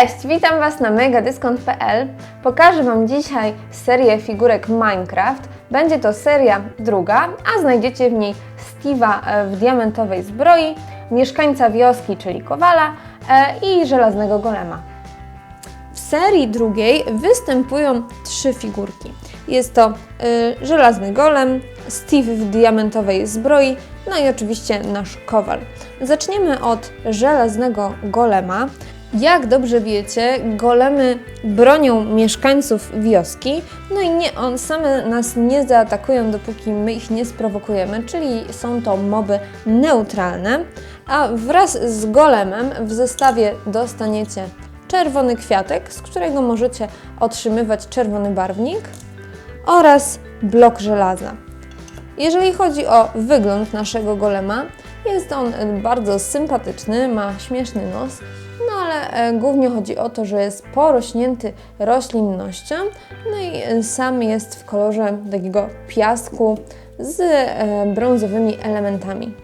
Cześć, witam Was na megadyskont.pl. Pokażę Wam dzisiaj serię figurek Minecraft. Będzie to seria druga, a znajdziecie w niej Steve'a e, w diamentowej zbroi, mieszkańca wioski, czyli Kowala e, i żelaznego golema. W serii drugiej występują trzy figurki. Jest to y, żelazny golem, Steve w diamentowej zbroi, no i oczywiście nasz kowal. Zaczniemy od żelaznego golema. Jak dobrze wiecie, golemy bronią mieszkańców wioski, no i nie, on same nas nie zaatakują, dopóki my ich nie sprowokujemy, czyli są to moby neutralne, a wraz z golemem w zestawie dostaniecie czerwony kwiatek, z którego możecie otrzymywać czerwony barwnik oraz blok żelaza. Jeżeli chodzi o wygląd naszego golema, jest on bardzo sympatyczny, ma śmieszny nos, głównie chodzi o to, że jest porośnięty roślinnością, no i e, sam jest w kolorze takiego piasku z e, brązowymi elementami.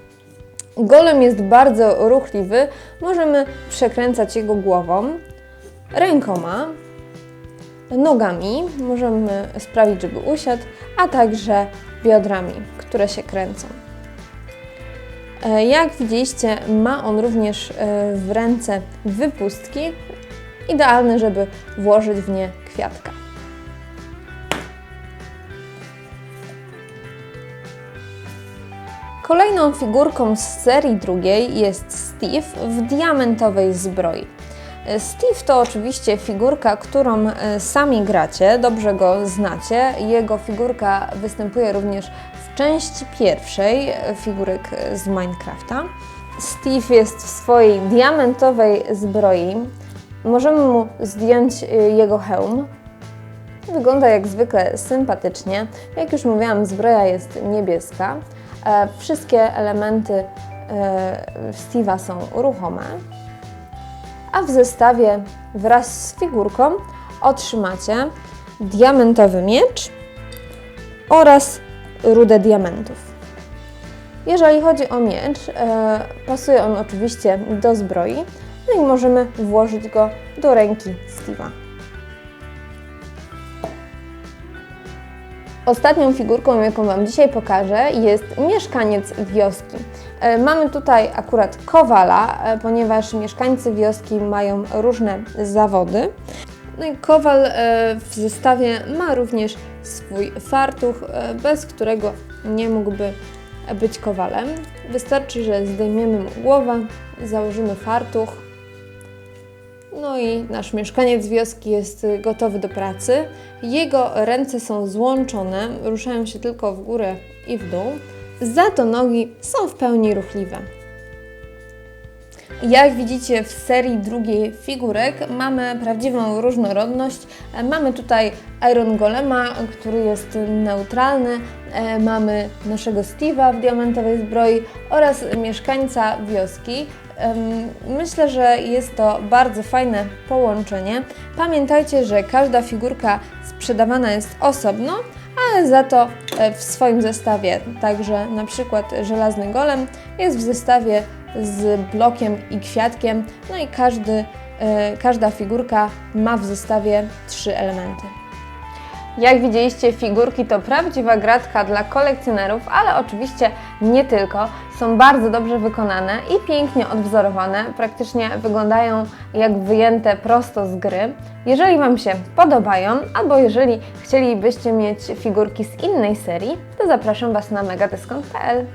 Golem jest bardzo ruchliwy, możemy przekręcać jego głową, rękoma, nogami, możemy sprawić, żeby usiadł, a także biodrami, które się kręcą. E, Jak widzieliście, ma on również e, w ręce wypustki, idealne, żeby włożyć w nie kwiatka. Kolejną figurką z serii drugiej jest Steve w diamentowej zbroi. E, Steve to oczywiście figurka, którą e, sami gracie, dobrze go znacie. Jego figurka występuje również w części pierwszej e, figurek z Minecrafta. Steve jest w swojej diamentowej zbroi. Możemy mu zdjąć jego hełm. Wygląda jak zwykle sympatycznie. Jak już mówiłam, zbroja jest niebieska. Wszystkie elementy Steve'a są ruchome a w zestawie wraz z figurką otrzymacie diamentowy miecz oraz rudę diamentów. Jeżeli chodzi o miecz, e, pasuje on oczywiście do zbroi, no i możemy włożyć go do ręki Steve'a. Ostatnią figurką, jaką Wam dzisiaj pokażę, jest mieszkaniec wioski. E, Mamy tutaj akurat kowala, e, ponieważ mieszkańcy wioski mają różne zawody. No i kowal e, w zestawie ma również swój fartuch, bez którego nie mógłby być kowalem. Wystarczy, że zdejmiemy mu głowę, założymy fartuch, no i nasz mieszkaniec wioski jest y, gotowy do pracy. Jego ręce są złączone, ruszają się tylko w górę i w dół. Za to nogi są w pełni ruchliwe. Jak widzicie w serii drugiej figurek mamy prawdziwą różnorodność. E, Mamy tutaj Iron Golema, który jest neutralny, e, mamy naszego Steve'a w diamentowej zbroi oraz mieszkańca wioski. Myślę, że jest to bardzo fajne połączenie. Pamiętajcie, że każda figurka sprzedawana jest osobno, ale za to e, w swoim zestawie. Także na przykład żelazny golem jest w zestawie z blokiem i kwiatkiem, no i każdy, e, każda figurka ma w zestawie trzy elementy. Jak widzieliście, figurki to prawdziwa gratka dla kolekcjonerów, ale oczywiście nie tylko. Są bardzo dobrze wykonane i pięknie odwzorowane. Praktycznie wyglądają jak wyjęte prosto z gry. Jeżeli Wam się podobają, albo jeżeli chcielibyście mieć figurki z innej serii, to zapraszam Was na megadyskont.pl.